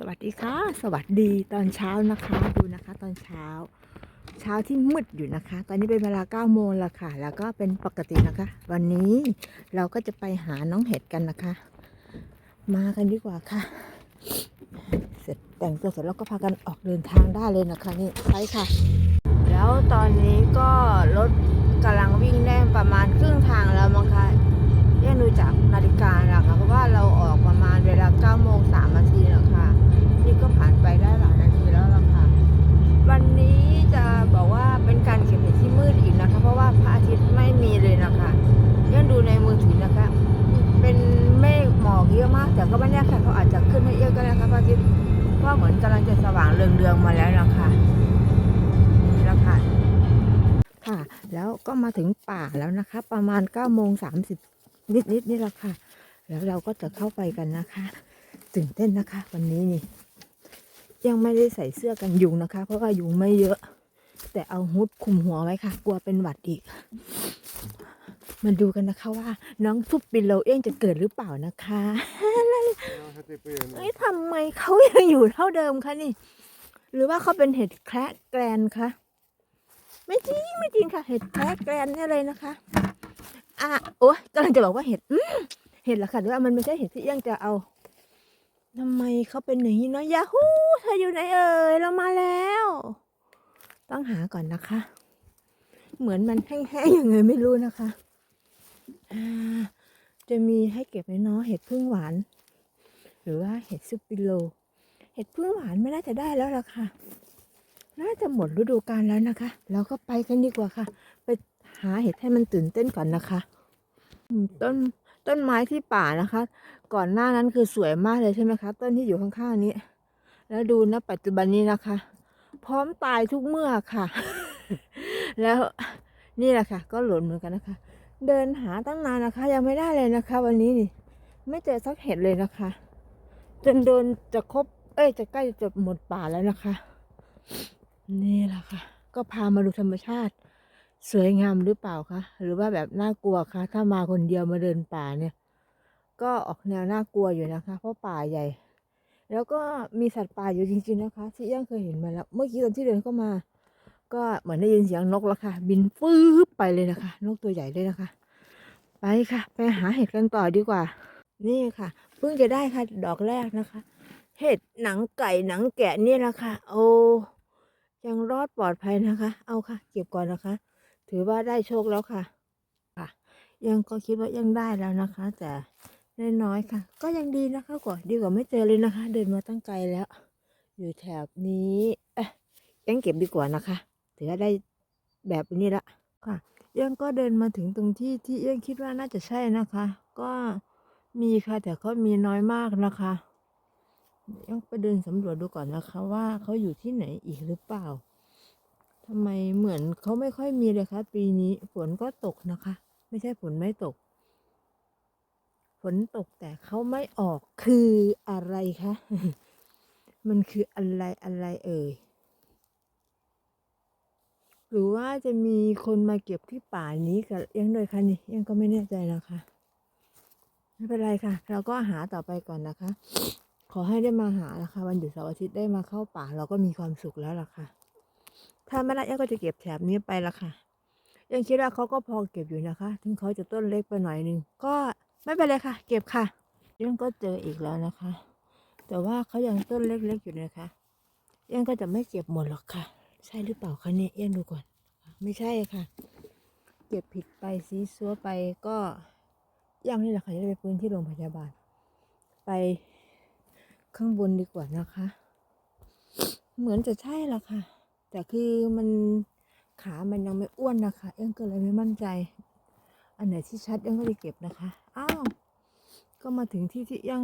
สวัสดีค่ะ สวัสดีตอนเช้านะคะ ดูนะคะตอนเช้า เช้าที่มืดอยู่นะคะ ตอนนี้เป็นเวลา9โมงแล้วค่ะ แล้วก็เป็นปกตินะคะ วันนี้เราก็จะไปหาน้องเห็ดกันนะคะ มากันดีกว่าค่ะ เสร็จแต่งตัวเสร็จแล้วก็พากันออกเดินทางได้เลยนะคะนี่ใช่ค่ะ แล้วตอนนี้ก็รถกำลังวิ่งได้ประมาณครึ่งทางแล้วมั้งคะเรียกดูจากนาฬิกานะคะเพราะว่ อะมาก แต่ก็ไม่แน่ค่ะเขาอาจจะขึ้นให้เยอะก็ได้ค่ะพระอาทิตย์เพราะเหมือนกำลังจะสว่างเรืองๆมาแล้วนะคะนี่แล้วค่ะค่ะ แล้วก็มาถึงป่าแล้วนะคะ ประมาณ9โมง30นิดๆนี่แหละค่ะ แล้วเราก็จะเข้าไปกันนะคะตื่นเต้นนะคะ วันนี้นี่ ยังไม่ได้ใส่เสื้อกันยุงนะคะ เพราะว่ายุงไม่เยอะ แต่เอาฮุดคุมหัวไว้ค่ะ กลัวเป็นหวัดอีก มาดูกันนะคะว่า น้องซุปปิโลเองจะเกิดหรือเปล่านะคะ Ja, het är på en. เอ้ยทำไมเขายังอยู่เท่าเดิมคะนี่ หรือว่าเขาเป็นเห็ดแคระแกรนคะไม่จริงไม่จริงค่ะ เห็ดแคระแกรนเนี่ยเลยนะคะอะโอ้ยกำลังจะบอกว่าเห็ดอืมเห็ดเหรอคะหรือว่ามันไม่ใช่เห็ดที่ยังจะเอาทำไมเขาเป็นอย่างนี้เนาะยาฮูเธออยู่ไหนเอ่ยเรามาแล้ว ต้องหาก่อนนะคะ เหมือนมันแห้งๆยังไงไม่รู้นะคะอ่า จะมีให้เก็บไหมเนาะเห็ดพึ่งหวาน หรือว่าเห็ดซุปปิโล เห็ดพึ่งหวานไม่น่าจะได้แล้วล่ะค่ะ น่าจะหมดฤดูกาลแล้วนะคะ เราก็ไปกันดีกว่าค่ะ ไปหาเห็ดให้มันตื่นเต้นก่อนนะคะ ต้นต้นไม้ที่ป่านะคะ ก่อนหน้านั้นคือสวยมากเลยใช่ไหมคะ ต้นที่อยู่ข้างๆนี้ แล้วดูนะปัจจุบันนี้นะคะ พร้อมตายทุกเมื่อค่ะ แล้วนี่แหละค่ะ ก็หล่นเหมือนกันนะคะ เดินหาตั้งนานนะคะ ยังไม่ได้เลยนะคะ วันนี้นี่ ไม่เจอสักเห็ดเลยนะคะ จนโดนจะครบ เอ้ยจะใกล้จะหมดป่าแล้วนะคะ นี่แหละค่ะ ก็พามาดูธรรมชาติ สวยงามหรือเปล่าคะหรือว่าแบบน่ากลัวคะถ้ามาคนเดียวมาเดินป่าเนี่ย ก็ออกแนวน่ากลัวอยู่นะคะ เพราะป่าใหญ่ แล้วก็มีสัตว์ป่าอยู่จริง ๆนะคะ ที่ยังเคยเห็นมาแล้ว เมื่อกี้ตอนที่เดินเข้ามา ก็เหมือนได้ยินเสียงนกแล้วค่ะ บินฟืบไปเลยนะคะ นกตัวใหญ่เลยนะคะ ไปค่ะ ไปหาเห็ดกันต่อดีกว่า นี่ค่ะ เพิ่งจะได้ค่ะ ดอกแรกนะคะ เห็ดหนังไก่หนังแกะนี่แหละค่ะ โอ้ยังรอดปลอดภัยนะคะ เอาค่ะ เก็บก่อนนะคะ ถือว่าได้โชคแล้วค่ะ ค่ะ ยังก็คิดว่ายังได้แล้วนะคะ แต่น้อยค่ะ ก็ยังดีนะคะกว่าดีกว่าไม่เจอเลยนะคะ เดินมาตั้งไกลแล้ว อยู่แถบนี้เอ๊ะยังเก็บดีกว่านะคะ ถือว่าได้แบบนี้ละค่ะเอี้ยงก็เดินมาถึงตรงที่ที่เอี้ยงคิดว่าน่าจะใช่นะคะ ก็มีค่ะแต่ก็มีน้อยมากนะคะยังไปเดินสำรวจดูก่อนนะคะ ว่าเขาอยู่ที่ไหนอีกหรือเปล่าทำไมเหมือนเขาไม่ค่อยมีเลยคะปีนี้ฝนก็ตกนะคะ ไม่ใช่ฝนไม่ตก ฝนตกแต่เขาไม่ออกคืออะไรคะ มันคืออะไรอะไรเอ่ย รือว่าจะมีคนมาเก็บที่ป่านี้กับยังด้วยคะนี่ยังก็ไม่แน่ใจนะคะไม่เป็นไรค่ะ เราก็หาต่อไปก่อนนะคะ ขอให้ได้มาหาละค่ะวันหยุดเสาร์อาทิตย์ได้มาเข้าป่า เราก็มีความสุขแล้วล่ะค่ะ ถ้าไม่ได้ยังก็จะเก็บแถบนี้ไปละค่ะยังคิดว่าเขาก็พอเก็บอยู่นะคะ ถึงเขาจะต้นเล็กไปหน่อยนึงก็ไม่เป็นไรค่ะ เก็บค่ะยังก็เจออีกแล้วนะคะ แต่ว่าเขายังต้นเล็กๆอยู่นะคะยังก็จะไม่เก็บหมดหรอกค่ะ ใช่หรือเปล่าคะเนี่ยเอียังดูก่อน ไม่ใช่ค่ะ เก็บผิดไปซีซัวไปก็ยังนี่แหละค่ะจะไปพื้นที่โรงพยาบาล ไปข้างบนดีกว่านะคะ เหมือนจะใช่ละค่ะ แต่คือมันขามันยังไม่อ้วนนะคะ เอ็งก็เลยไม่มั่นใจ อันไหนที่ชัดเอ็งก็จะเก็บนะคะ อ้าว ก็มาถึงที่ที่ยัง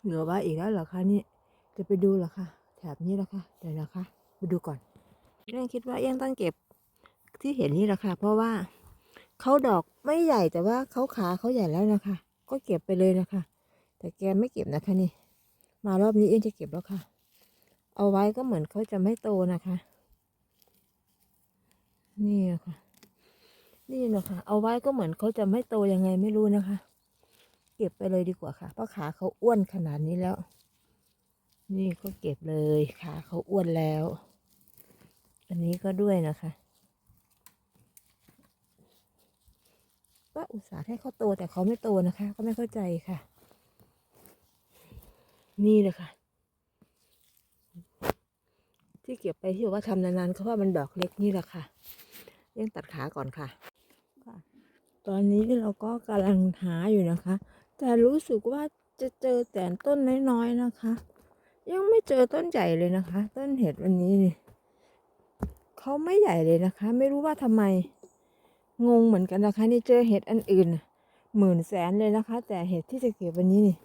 เหลือไว้อีกแล้วเหรอคะนี่ จะไปดูเหรอคะแถบนี้แล้วค่ะเดี๋ยวนะคะ ไปดูก่อน เรื่องคิดว่าเอ็งต้องเก็บที่เห็นนี่แหละค่ะ เพราะว่าเขาดอกไม่ใหญ่แต่ว่าเขาขาเขาใหญ่แล้วนะคะ ก็เก็บไปเลยนะคะ แต่แกไม่เก็บนะคะนี่ มารอบนี้เอ็งจะเก็บแล้วค่ะ เอาไว้ก็เหมือนเขาจะไม่โตนะคะ นี่อะค่ะ นี่นะคะ เอาไว้ก็เหมือนเขาจะไม่โตยังไงไม่รู้นะคะ เก็บไปเลยดีกว่าค่ะ เพราะขาเขาอ้วนขนาดนี้แล้ว นี่ก็เก็บเลยขาเขาอ้วนแล้ว อันนี้ก็ด้วยนะคะก็อุตส่าห์ให้เขาโตแต่เขาไม่โตนะคะ ก็ไม่เข้าใจค่ะ นี่เลยค่ะ ที่เก็บไปที่บอกว่าทำนานๆเขาว่ามันดอกเล็กนี่แหละค่ะยังตัดขาก่อนค่ะค่ะ ตอนนี้เราก็กำลังหาอยู่นะคะ แต่รู้สึกว่าจะเจอแต่ต้นน้อยๆนะคะ ยังไม่เจอต้นใหญ่เลยนะคะ ต้นเห็ดวันนี้นี่ เขาไม่ใหญ่เลยนะคะ ไม่รู้ว่าทำไม งงเหมือนกันนะคะ นี่เจอเห็ดอันอื่นหมื่นแสนเลยนะคะ แต่เห็ดที่จะเก็บวันนี้นี่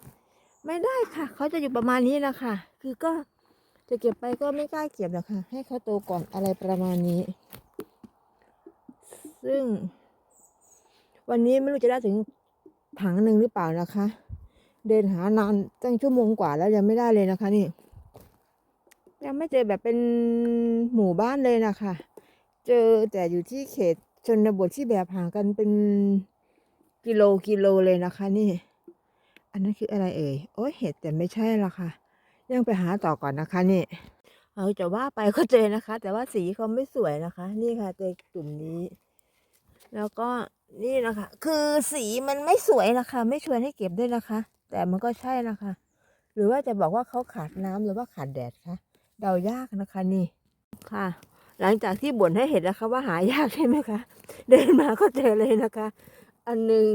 ไม่ได้ค่ะ เขาจะอยู่ประมาณนี้นะคะ คือก็จะเก็บไปก็ไม่กล้าเก็บหรอกค่ะ ให้เขาโตก่อนอะไรประมาณนี้ ซึ่ง วันนี้ไม่รู้จะได้ถึงถังหนึ่งหรือเปล่านะคะ เดินหานานตั้งชั่วโมงกว่าแล้วยังไม่ได้เลยนะคะนี่ ยังไม่เจอแบบเป็นหมู่บ้านเลยนะคะ เจอแต่อยู่ที่เขตชนบทที่แบบห่างกันเป็นกิโลกิโลเลยนะคะนี่ อันนั้นคืออะไรเอ่ย โอ้ยเห็ดแต่ไม่ใช่ละค่ะ ยังไปหาต่อก่อนนะคะนี่ เอาจะว่าไปก็เจอนะคะ แต่ว่าสีเขาไม่สวยนะคะ นี่ค่ะเจอกลุ่มนี้ แล้วก็นี่นะคะ คือสีมันไม่สวยนะคะ ไม่ชวนให้เก็บด้วยนะคะ แต่มันก็ใช่นะคะ หรือว่าจะบอกว่าเขาขาดน้ำหรือว่าขาดแดดคะ เดายากนะคะนี่ค่ะ หลังจากที่บ่นให้เห็นนะคะว่าหายากใช่ไหมคะ เดินมาก็เจอเลยนะคะ อันหนึ่ง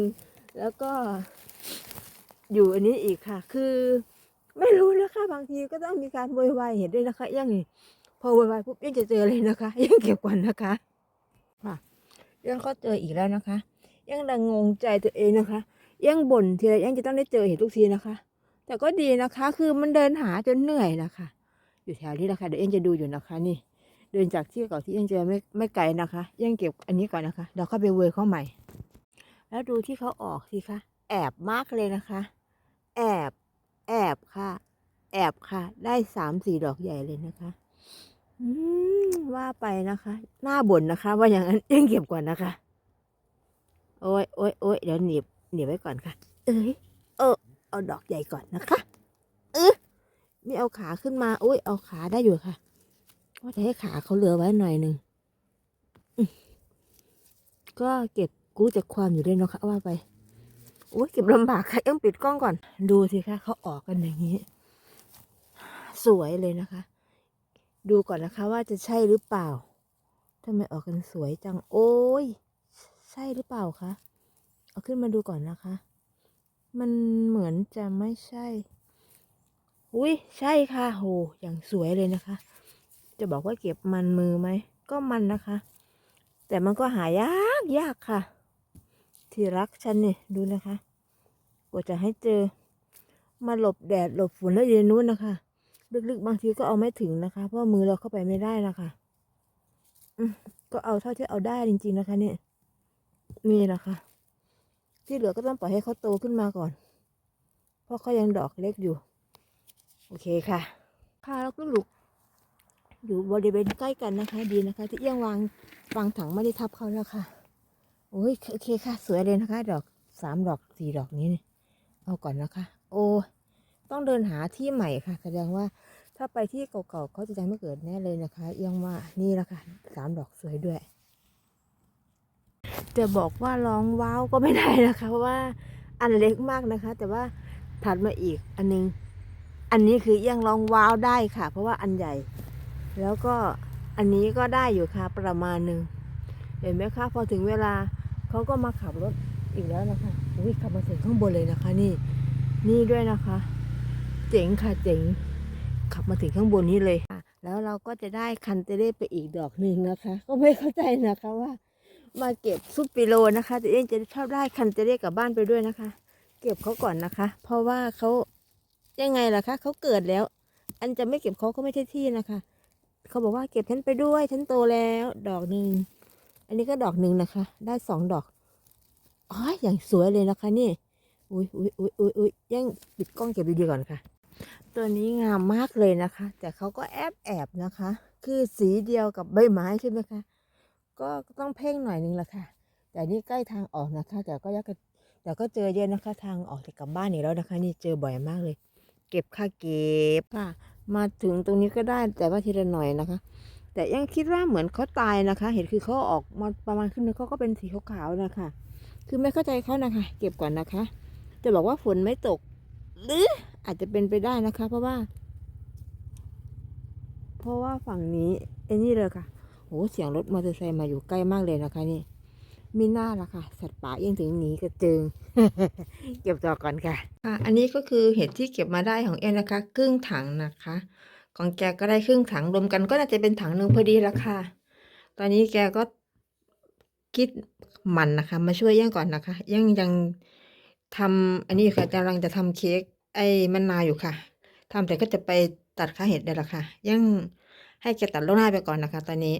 แล้วก็ อยู่อันนี้อีกค่ะ คือไม่รู้นะคะ บางทีก็ต้องมีการโวยวายเห็นด้วยนะคะยังพอโวยวายปุ๊บยังจะเจอเลยนะคะยังเก็บก่อนนะคะค่ะยังก็เจออีกแล้วนะคะ ยังดังงงใจตัวเองนะคะ ยังบ่นทีไรยังจะต้องได้เจอเห็นทุกทีนะคะ แต่ก็ดีนะคะ คือมันเดินหาจนเหนื่อยนะคะ อยู่แถวนี้แหละค่ะเดี๋ยวยังจะดูอยู่นะคะ นี่ เดินจากที่เก่าที่ยังเจอไม่ไม่ไกลนะคะยังเก็บอันนี้ก่อนนะคะเดี๋ยวเข้าไปเวอร์เข้าใหม่ แล้วดูที่เขาออกสิคะแอบมากเลยนะคะ แอบแอบค่ะ แอบค่ะ ได้สามสี่ดอกใหญ่เลยนะคะอว่าไปนะคะ หน้าบ่นนะคะ ว่าอย่างนั้นยังเก็บก่อนนะคะ โอ้ยโอ้ยโอ้ยเดี๋ยวหนีบหนีบไว้ก่อนค่ะ เอ้ยเออเอาดอกใหญ่ก่อนนะคะ ไม่เอาขาขึ้นมาโอ้ยเอาขาได้อยู่ค่ะว่าจะให้ขาเขาเหลือไว้หน่อยหนึ่งก็เก็บกู้จากความอยู่ด้วยเนาะค่ะว่าไปโอ้ยเก็บลำบากค่ะยังปิดกล้องก่อน ดูสิคะเขาออกกันอย่างนี้ สวยเลยนะคะ ดูก่อนนะคะว่าจะใช่หรือเปล่าทำไมออกกันสวยจัง โอ้ย ใช่หรือเปล่าคะ เอาขึ้นมาดูก่อนนะคะ มันเหมือนจะไม่ใช่ อุ้ยใช่ค่ะโหอย่างสวยเลยนะคะ จะบอกว่าเก็บมันมือไหม ก็มันนะคะ แต่มันก็หายากยากค่ะ ที่รักฉันเนี่ยดูนะคะกว่าจะให้เจอ มาหลบแดดหลบฝนแล้วอยู่ในนู้นนะคะ ลึกๆบางทีก็เอาไม่ถึงนะคะ เพราะมือเราเข้าไปไม่ได้นะคะอืมก็เอาเท่าที่เอาได้จริง ๆนะคะ เนี่ยนี่แหละค่ะ ที่เหลือก็ต้องปล่อยให้เขาโตขึ้นมาก่อน เพราะเขายังดอกเล็กอยู่ โอเคค่ะ ค่ะแล้วก็ลูกอยู่บริเวณใกล้กันนะคะ ดีนะคะ ที่เอี้ยงวางวางถังไม่ได้ทับเขาแล้วค่ะโอ้ยโอเคค่ะ สวยเลยนะคะ ดอกสามดอกสี่ดอกนี้เนี่ยเอาก่อนนะคะ โอ้ต้องเดินหาที่ใหม่ค่ะ แสดงว่าถ้าไปที่เก่าๆเขาจะยังไม่เกิดแน่เลยนะคะ เอียงว่านี่แหละค่ะสามดอกสวยด้วย จะบอกว่าร้องว้าวก็ไม่ได้นะคะ เพราะว่าอันเล็กมากนะคะ แต่ว่าถัดมาอีกอันนึง อันนี้คือยังร้องว้าวได้ค่ะ เพราะว่าอันใหญ่ แล้วก็อันนี้ก็ได้อยู่ค่ะประมาณหนึ่งเห็นไหมคะพอถึงเวลาเขาก็มาขับรถอีกแล้วนะคะอุ้ยขับมาถึงข้างบนเลยนะคะ นี่ นี่ด้วยนะคะ เจ๋งค่ะเจ๋ง ขับมาถึงข้างบนนี้เลยค่ะแล้วเราก็จะได้คันเตเล่ไปอีกดอกหนึ่งนะคะ ก็ไม่เข้าใจนะคะว่า มาเก็บซุปปิโลนะคะแต่เองจะชอบได้คันเตเล่กลับบ้านไปด้วยนะคะ เก็บเขาก่อนนะคะ เพราะว่าเขา ยังไงล่ะคะเขาเกิดแล้ว อันจะไม่เก็บเขาก็ไม่ใช่ที่นะคะเขาบอกว่าเก็บฉันไปด้วยฉันโตแล้ว ดอกหนึ่งอันนี้ก็ดอกหนึ่งนะคะ ได้สองดอกอ๋ออย่างสวยเลยนะคะนี่อุ้ยอุ้ยอุ้ยอุ้ยอุ้ยยังปิดกล้องเก็บดีๆก่อนค่ะ ตัวนี้งามมากเลยนะคะ แต่เขาก็แอบแอบนะคะ คือสีเดียวกับใบไม้ใช่ไหมคะก็ต้องเพ่งหน่อยนึงละค่ะ แต่นี่ใกล้ทางออกนะคะ แต่ก็ยักแต่ก็เจอเยอะนะคะ ทางออกจากกลับบ้านนี่แล้วนะคะ นี่เจอบ่อยมากเลย เก็บค่ะเก็บค่ะ มาถึงตรงนี้ก็ได้แต่ว่าทีละหน่อยนะคะ แต่ยังคิดว่าเหมือนเขาตายนะคะ เห็นคือเขาออกมาประมาณครึ่งนึงเขาก็เป็นสีขาวๆนะคะ คือไม่เข้าใจเขานะคะ เก็บก่อนนะคะ จะบอกว่าฝนไม่ตก หรืออาจจะเป็นไปได้นะคะ เพราะว่า เพราะว่าฝั่งนี้ไอ้นี่เลยค่ะโหเสียงรถมอเตอร์ไซค์มาอยู่ใกล้มากเลยนะคะนี่ มีหน้าละค่ะ สัตว์ป่ายังถึงหนีกระเจิง เก็บต่อก่อนค่ะค่ะ อันนี้ก็คือเห็ดที่เก็บมาได้ของแอนนะคะครึ่งถังนะคะ ของแกก็ได้ครึ่งถังรวมกันก็น่าจะเป็นถังหนึ่งพอดีละค่ะ ตอนนี้แกก็คิดหมันนะคะ มาช่วยย่างก่อนนะคะ ยังยังทำอันนี้อยู่ค่ะกำลังจะทำเค้กไอ้มะนาวอยู่ค่ะทำแต่ก็จะไปตัดค่าเห็ดได้ละค่ะ ยังให้แกตัดล่วงหน้าไปก่อนนะคะ ตอนนี้